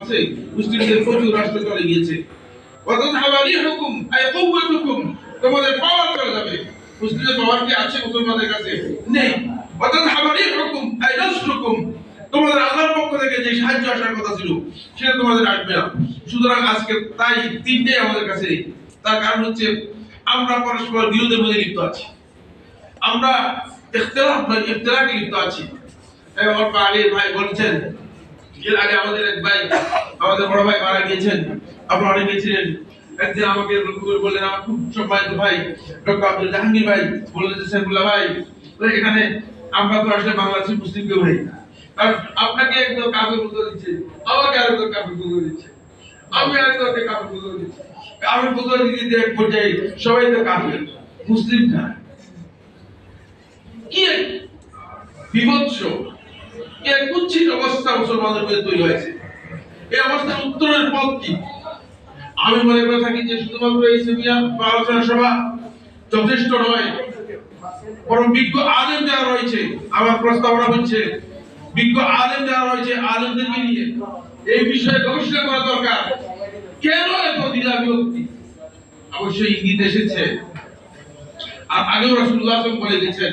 আছে। মুসলিমদের প্রচুর রাষ্ট্র চলে গিয়েছে। তোমাদের পাওয়ার চলে যাবে। পাওয়ার কি আছে কাছে? নেই। আই তোমাদের আল্লাহর পক্ষ থেকে যে সাহায্য আসার কথা ছিল, সেটা তোমাদের আসবে না। সুতরাং আজকে তাই তিনটে আমাদের কাছে তার কারণ হচ্ছে, আমরা পরস্পর বিরোধের মধ্যে লিপ্ত আছি। আমরা ইখতিলাফ লিপ্ত আছি। আমার ভাই বলছেন এর আগে আমাদের এক ভাই, আমাদের বড় ভাই মারা গিয়েছেন। আপনারা অনেকে ছিলেন। একদিন আমাকে বললেন, আমার খুব সম্মানিত ভাই, ডক্টর আব্দুল জাহাঙ্গীর ভাই। বললেন যে সাইফুল্লাহ ভাই এখানে আমরা তো আসলে বাংলাদেশের মুসলিম কেউ নেই। আপনাকে একদম কাপড় বুঝতে দিচ্ছে। আমাকে আরেকজন কাপড় বুঝতে দিচ্ছে। আমি আরেকজনকে কাপড় বুঝতে দিচ্ছি। আমি বুঝতে দিচ্ছি যে এক পর্যায়ে সবাই তো কাপড় মুসলিম না কি বিভৎস এক কুচ্ছিত অবস্থা মুসলমানদের মধ্যে তৈরি হয়েছে। এই অবস্থার উত্তরের পথ কি? আমি মনে করে থাকি যে শুধুমাত্র এই সেমিনার বা আলোচনা সভা যথেষ্ট নয়, বরং বিজ্ঞ আলেম যারা রয়েছে, আমার প্রস্তাবনা হচ্ছে বিজ্ঞ আলেম যারা রয়েছে, আলেমদেরকে নিয়ে এই বিষয়ে গবেষণা করা দরকার। কেন এত দ্বিধা বিভক্তি? অবশ্যই ইঙ্গিত এসেছে। আর আগেও ওয়াসাল্লাম বলে গেছেন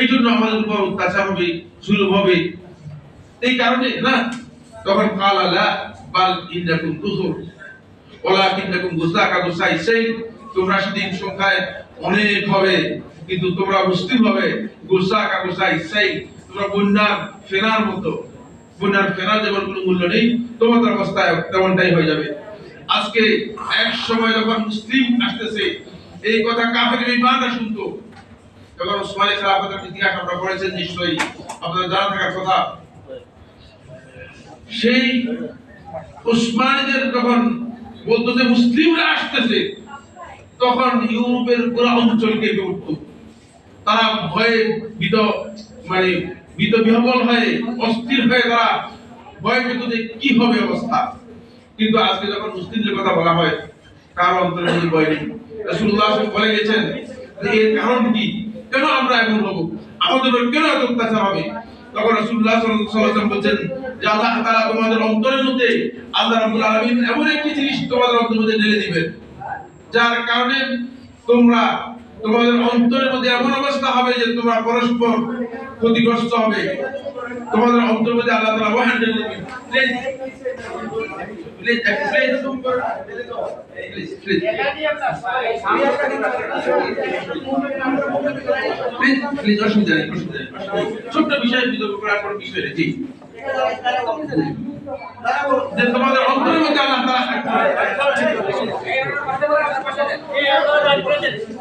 এই জন্য আমাদের উপর অত্যাচার হবে জুলুম হবে। এই কারণে, না, তখন কাল আলা বাল ইন্নাকুম তুসুর ওলাকিন্নাকুম গুসাকা গুসাই সেই, তোমরা সেদিন সংখ্যায় অনেক হবে, কিন্তু তোমরা মুসলিম হবে। গুসাকা গুসাই সেই, তোমরা বন্যার ফেনার মতো, বন্যার ফেনার যেমন কোনো মূল্য নেই, তোমাদের অবস্থায় তেমনটাই হয়ে যাবে। আজকে এক সময় যখন মুসলিম আসতেছে, এই কথা কাফের ইমানরা শুনতো যখন ওসমানী খেলাফতের ইতিহাস আমরা পড়েছেন নিশ্চয়ই। আপনাদের জানা থাকার কথা। সেই ওসমানীদের যখন বলতো যে মুসলিমরা আসতেছে, তখন ইউরোপের পুরো অঞ্চল কেঁপে উঠত। তারা ভয়ে বিত মানে বিত বিহবল হয়ে, অস্থির হয়ে তারা ভয় পেত যে কি হবে অবস্থা। কিন্তু আজকে যখন মুসলিমদের কথা বলা হয়, কার অন্তরে ভয় নেই। রাসূলুল্লাহ বলে গেছেন এর কারণ কি? কেন আমরা এমন হব? আমাদের কেন এত অত্যাচার হবে? তখন রাসূলুল্লাহ সাল্লাল্লাহু আলাইহি ওয়াসাল্লাম বলেন যে আল্লাহ তাআলা তোমাদের অন্তরের মধ্যে আল্লাহ রাব্বুল আলামিন এমন একটি জিনিস তোমাদের অন্তরের মধ্যে ঢেলে দিবেন। যার কারণে তোমরা তোমাদের অন্তরের মধ্যে এমন অবস্থা হবে যে তোমরা পরস্পর ক্ষতিগ্রস্ত হবে। তোমাদের অন্তরের মধ্যে আল্লাহ নেই ছোট্ট বিষয় বিতর্ক করার কোনো বিষয় যে তোমাদের অন্তরের মধ্যে আল্লাহ